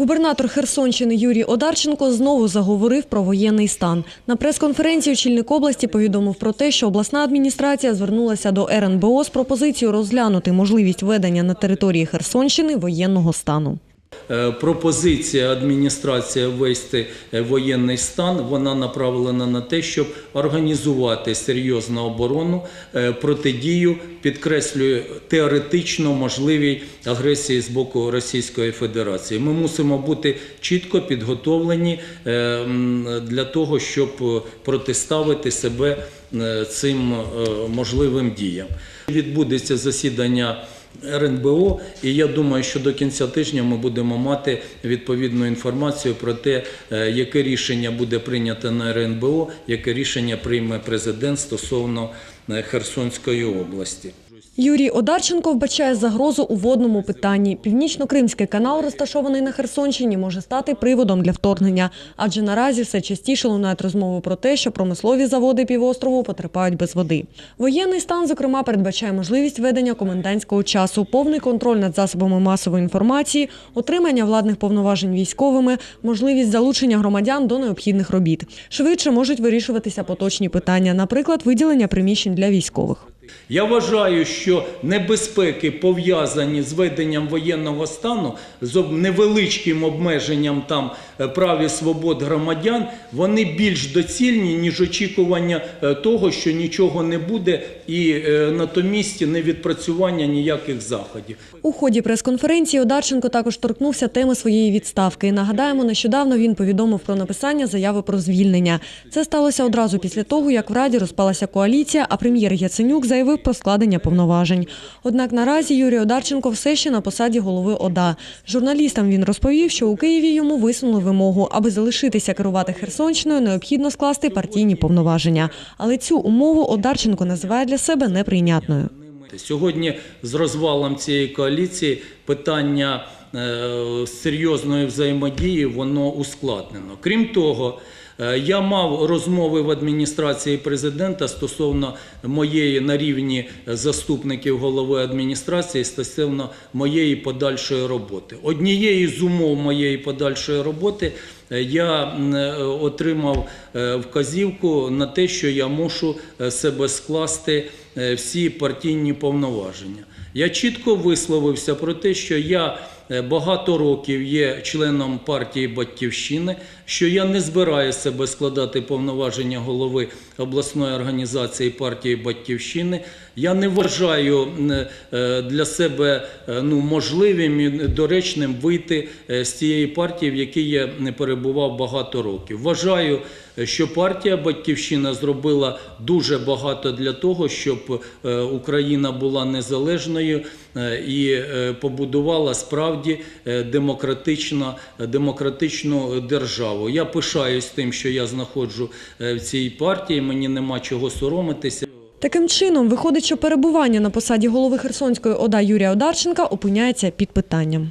Губернатор Херсонщини Юрій Одарченко знову заговорив про воєнний стан. На прес-конференції очільник області повідомив про те, що обласна адміністрація звернулася до РНБО з пропозицією розглянути можливість введення на території Херсонщини воєнного стану. Е, Пропозиція адміністрації ввести е, воєнний стан вона направлена на те, щоб організувати серйозну оборону, е, протидію, підкреслюю, теоретично можливій агресії з боку Російської Федерації. Ми мусимо бути чітко підготовлені для того, щоб протиставити себе цим можливим діям. Відбудеться засідання. РНБО, і я думаю, що до кінця тижня ми будемо мати відповідну інформацію про те, е, яке рішення буде прийнято на РНБО, яке рішення прийме президент стосовно е, Херсонської області. Юрій Одарченко вбачає загрозу у водному питанні. Північно-Кримський канал, розташований на Херсонщині, може стати приводом для вторгнення, адже наразі все частіше лунають розмови про те, що промислові заводи півострову потерпають без води. Воєнний стан, зокрема, передбачає можливість ведення комендантського часу, повний контроль над засобами масової інформації, отримання владних повноважень військовими, можливість залучення громадян до необхідних робіт. Швидше можуть вирішуватися поточні питання, наприклад, виділення приміщень для військових. Я вважаю, що небезпеки пов'язані з веденням воєнного стану, з невеличким обмеженням там е, прав і свобод громадян, вони більш доцільні, ніж очікування е, того, що нічого не буде, і е, натомість не відпрацювання ніяких заходів. У ході прес-конференції Одарченко також торкнувся теми своєї відставки. Нагадаємо, нещодавно він повідомив про написання заяви про звільнення. Це сталося одразу після того, як в Раді розпалася коаліція, а прем'єр Яценюк заявив про складення повноважень. Однак наразі Юрій Одарченко все ще на посаді голови ОДА. Журналістам він розповів, що у Києві йому висунули вимогу, аби залишитися керувати Херсонщиною, необхідно скласти партійні повноваження. Але цю умову Одарченко називає для себе неприйнятною. Сьогодні з розвалом цієї коаліції питання серйозної взаємодії воно ускладнено. Крім того, е, я мав розмови в адміністрації президента стосовно моєї на рівні заступників голови адміністрації стосовно моєї подальшої роботи. Однією з умов моєї подальшої роботи е, я е, отримав е, вказівку на те, що я мушу е, себе скласти е, всі партійні повноваження. Я чітко висловився про те, що я е, багато років є членом партії Батьківщини, що я не збираю себе складати повноваження голови обласної організації партії Батьківщини. Я не вважаю е, для себе е, ну, можливим і доречним вийти е, з цієї партії, в якій я не перебував багато років. Вважаю, е, що партія Батьківщина зробила дуже багато для того, щоб е, Україна була незалежною е, і е, побудувала справді демократична, демократичну державу. Я пишаюсь тим, що я знаходжу в цій партії. Мені нема чого соромитися. Таким чином, виходить, що перебування на посаді голови Херсонської ОДА Юрія Одарченка опиняється під питанням.